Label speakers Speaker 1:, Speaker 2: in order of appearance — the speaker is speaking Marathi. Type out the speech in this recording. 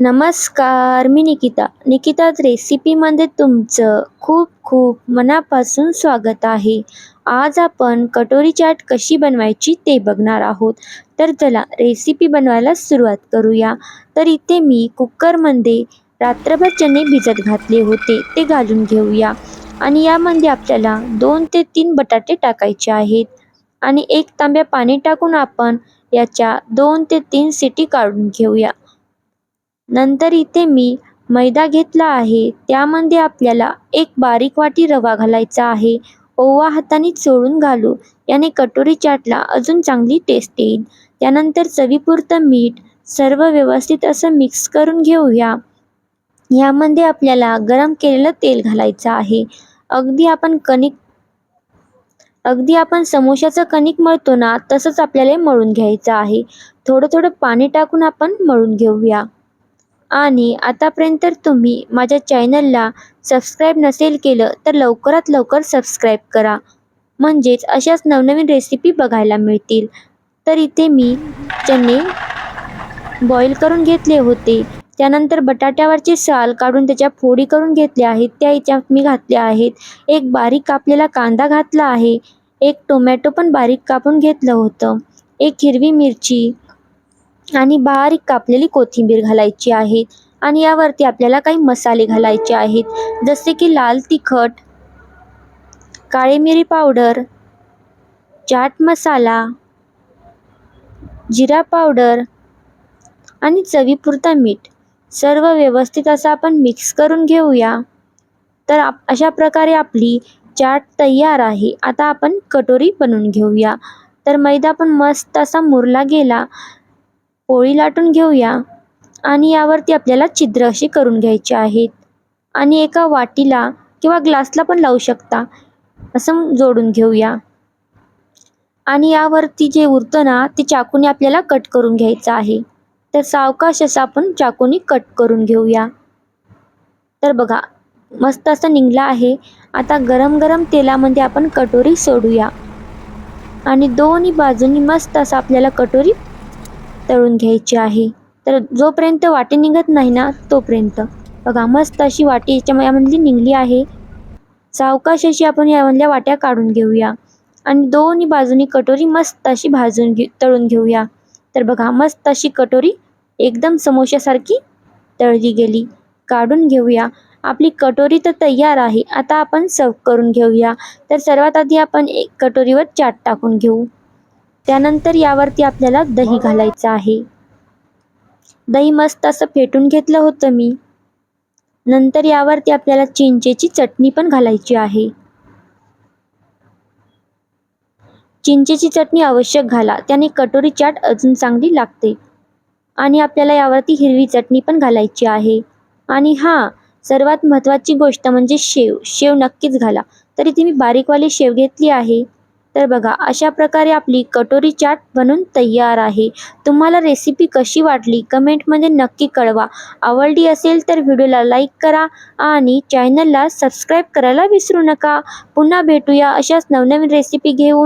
Speaker 1: नमस्कार मी निकिता. निकितात रेसिपीमध्ये तुमचं खूप खूप मनापासून स्वागत आहे. आज आपण कटोरी चाट कशी बनवायची ते बघणार आहोत. तर चला रेसिपी बनवायला सुरुवात करूया. तर इथे मी कुकरमध्ये रात्रभर चणे भिजत घातले होते ते घालून घेऊया. आणि यामध्ये आपल्याला दोन ते तीन बटाटे टाकायचे आहेत. आणि एक तांब्या पाणी टाकून आपण याच्या दोन ते तीन सिटी काढून घेऊया. नंतर इथे मी मैदा घेतला आहे. त्यामध्ये आपल्याला एक बारीक वाटी रवा घालायचा आहे. ओवा हाताने चोळून घालू. याने कटोरी चाटला अजून चांगली टेस्ट येईल. त्यानंतर चवीपुरतं मीठ सर्व व्यवस्थित असं मिक्स करून घेऊया. यामध्ये आपल्याला गरम केलेलं तेल घालायचं आहे. अगदी आपण कणिक अगदी आपण समोशाचं कणिक मळतो ना तसंच आपल्याला मळून घ्यायचं आहे. थोडं थोडं पाणी टाकून आपण मळून घेऊया. आणि आतापर्यंत तुम्ही माझ्या चॅनलला सबस्क्राईब नसेल केलं तर लवकरात लवकर सबस्क्राईब करा. म्हणजेच अशाच नवनवीन रेसिपी बघायला मिळतील. तर इथे मी चणे बॉईल करून घेतले होते. त्यानंतर बटाट्यावरचे साल काढून त्याच्या फोडी करून घेतल्या आहेत. त्या याच्यात मी घातल्या आहेत. एक बारीक कापलेला कांदा घातला आहे. एक टोमॅटो पण बारीक कापून घेतलं होतं. एक हिरवी मिरची आणि बारीक कापलेली कोथिंबीर घालायची आहे. आणि यावरती आपल्याला काही मसाले घालायचे आहेत. जसे की लाल तिखट काळी मिरी पावडर चाट मसाला जिरा पावडर आणि चवीपुरता मीठ. सर्व व्यवस्थित असं आपण मिक्स करून घेऊया. तर आप अशा प्रकारे आपली चाट तयार आहे. आता आपण कटोरी बनवून घेऊया. तर मैदा पण मस्त असा मुरला गेला. पोळी लाटून घेऊया आणि यावरती आपल्याला छिद्र अशी करून घ्यायची आहेत. आणि एका वाटीला किंवा ग्लासला पण लावू शकता. असं जोडून घेऊया. आणि यावरती जे उरतं ना ते चाकूने आपल्याला कट करून घ्यायचं आहे. तर सावकाश असं आपण चाकूने कट करून घेऊया. तर बघा मस्त असं निघला आहे. आता गरम गरम तेलामध्ये आपण कटोरी सोडूया. आणि दोन्ही बाजूनी मस्त असं आपल्याला कटोरी तळून घ्यायची आहे. तर जोपर्यंत वाटी निघत नाही ना तोपर्यंत. बघा मस्त अशी वाटी याच्यामध्ये यामधली निघली आहे. सावकाश अशी आपण यामधल्या वाट्या काढून घेऊया. आणि दोन्ही बाजूनी कटोरी मस्त अशी भाजून घे तळून घेऊया. तर बघा मस्त अशी कटोरी एकदम समोशासारखी तळली गेली. काढून घेऊया. आपली कटोरी तर तयार आहे. आता आपण सर्व करून घेऊया. तर सर्वात आधी आपण एक कटोरीवर चाट टाकून घेऊ. त्यानंतर यावरती आपल्याला दही घालायचं आहे. दही मस्त असं फेटून घेतलं होतं मी. नंतर यावरती आपल्याला चिंचेची चटणी पण घालायची आहे. चिंचेची चटणी आवश्यक घाला त्याने कटोरी चाट अजून चांगली लागते. आणि आपल्याला यावरती हिरवी चटणी पण घालायची आहे. आणि हां सर्वात महत्त्वाची गोष्ट म्हणजे शेव शेव नक्कीच घाला. तरी ती मी बारीकवाली शेव घेतली आहे. तर बघा अशा प्रकारे आपली कटोरी चाट बनून तयार आहे. तुम्हाला रेसिपी कशी वाटली कमेंटमध्ये नक्की कळवा. आवडली असेल तर व्हिडिओला लाईक करा आणि चॅनलला सबस्क्राईब करायला विसरू नका. पुन्हा भेटूया अशाच नवनवीन रेसिपी घेऊन.